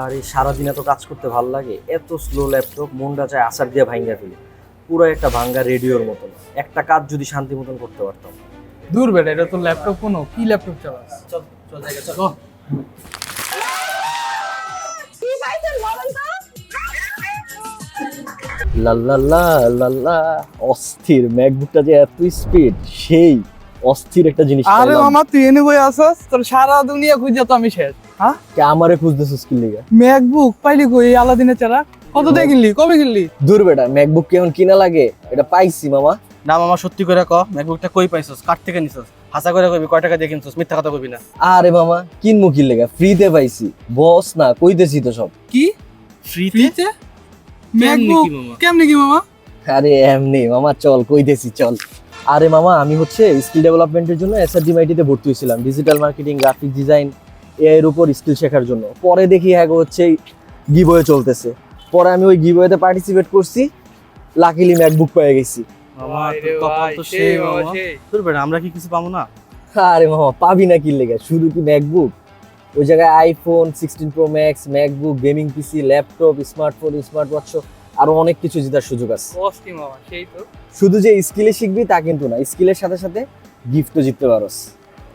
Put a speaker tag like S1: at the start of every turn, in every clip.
S1: আর এই সারাদিন এত কাজ করতে ভালো লাগে। এত স্লো ল্যাপটপ মনটা চায় আসার দিয়ে ভাঙ্গা ফেলি। পুরো একটা ভাঙ্গা রেডিওর মতন। একটা কাজ যদি শান্তি মতন করতে পারতাম।
S2: দূর বেটা এটা তো ল্যাপটপ কোনো। কি ল্যাপটপ চালাস?
S1: চল চল জায়গা চল। লাল্লাল্লা লাল্লা অস্থির ম্যাকবুকটা যে এত স্পিড সেই অস্থির একটা জিনিস
S2: আরে। মামা তুই এনে বই আসস তোর সারা দুনিয়া খুঁজে তো আমি শেষ। হ্যাঁ?
S1: আমারে খুঁজতেছিস কি লিগা?
S2: ম্যাকবুক পাইলি কই এই আলাদিনের চারা কত দিয়ে কিনলি? কবে কিনলি?
S1: দূর বেটা ম্যাকবুক কি এখন কিনা লাগে? এটা পাইছি মামা।
S3: না মামা সত্যি করে ক ম্যাকবুকটা কই পাইছস? কার থেকে নিছস? হাসা করে কইবি কয় টাকা দিয়ে কিনছস? মিথ্যা কথা কইবি না।
S1: আরে মামা কিনবো কি লেগা? ফ্রিতে পাইছি। বস না কইতেছি তো সব।
S2: কি?
S3: ফ্রিতে
S2: ম্যাকবুক
S3: মামা?
S2: কেমনে কি মামা?
S1: আরে এমনি মামা চল কইতেছি চল। আরে মামা আমি হচ্ছে স্কিল ডেভেলপমেন্টের জন্য এসআরডি মাইটিতে ভর্তি হয়েছিলাম। ডিজিটাল মার্কেটিং গ্রাফিক ডিজাইন এর উপর স্কিল শেখার জন্য। পরে দেখি হ্যাঁ হচ্ছে গিবয়ে চলতেছে। পরে আমি ওই গিবয়েতে পার্টিসিপেট করছি লাকিলি ম্যাকবুক পেয়ে গেছি।
S3: আমরা কি কিছু পাবো না?
S1: আরে মামা পাবি না কি লেগে? শুধু কি ম্যাকবুক ওই জায়গায় iPhone sixteen pro max MacBook gaming PC laptop smartphone smartwatch আরও অনেক কিছু জেতার সুযোগ আছে।
S2: কষ্টি মামা সেই তো।
S1: শুধু যে স্কিলে শিখবি তা কিন্তু না স্কিলের সাথে সাথে গিফটও জিততে পারোস।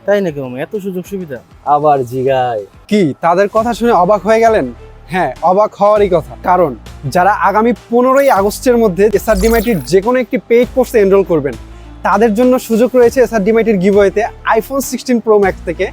S3: তাই নাকি মামা? এত সুযোগ সুবিধা?
S1: আবার জিগায়।
S4: কি, তাদের কথা শুনে অবাক হয়ে গেলেন? হ্যাঁ অবাক হওয়ারই কথা। কারণ, যারা আগামী পনেরোই আগস্টের মধ্যে এসআরডিমাইটির যে কোনো একটি পেইড কোর্সে এনরোল করবেন, তাদের জন্য সুযোগ রয়েছে এসআরডিমাইটির গিভওয়েতে আইফোন সিক্সটিন প্রো ম্যাক্স থেকে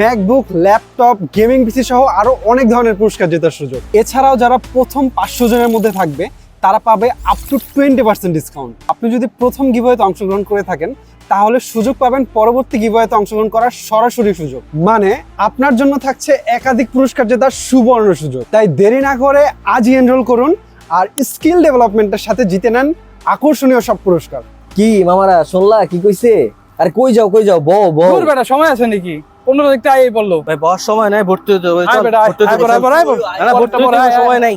S4: ম্যাকবুক, ল্যাপটপ, গেমিং পিসি সহ আরও অনেক ধরনের পুরস্কার জেতার সুযোগ। এছাড়াও যারা প্রথম পাঁচশো জনের মধ্যে থাকবে, তারা পাবে up to twenty percent discount আপনি যদি প্রথম গিভওয়েতে অংশগ্রহণ করে থাকেন তাহলে সুযোগ পাবেন পরবর্তী গিভওয়েতে অংশগ্রহণ করার সরাসরি সুযোগ। মানে আপনার জন্য থাকছে একাধিক পুরস্কার জেতার সুবর্ণ সুযোগ। তাই দেরি না করে আজই এনরোল করুন আর স্কিল ডেভেলপমেন্টের সাথে জিতে নেন আকর্ষণীয় সব পুরস্কার।
S1: কি মামারা শুনলা? কি কইছে? আরে কই যাও কই যাও? বউ বউ।
S2: দূর বেটা সময় আছে নাকি? পনেরো দিকটা আই বলল।
S3: ভাই বস সময় নাই ভর্তি হতে হবে। ভর্তি হতে সময় নাই।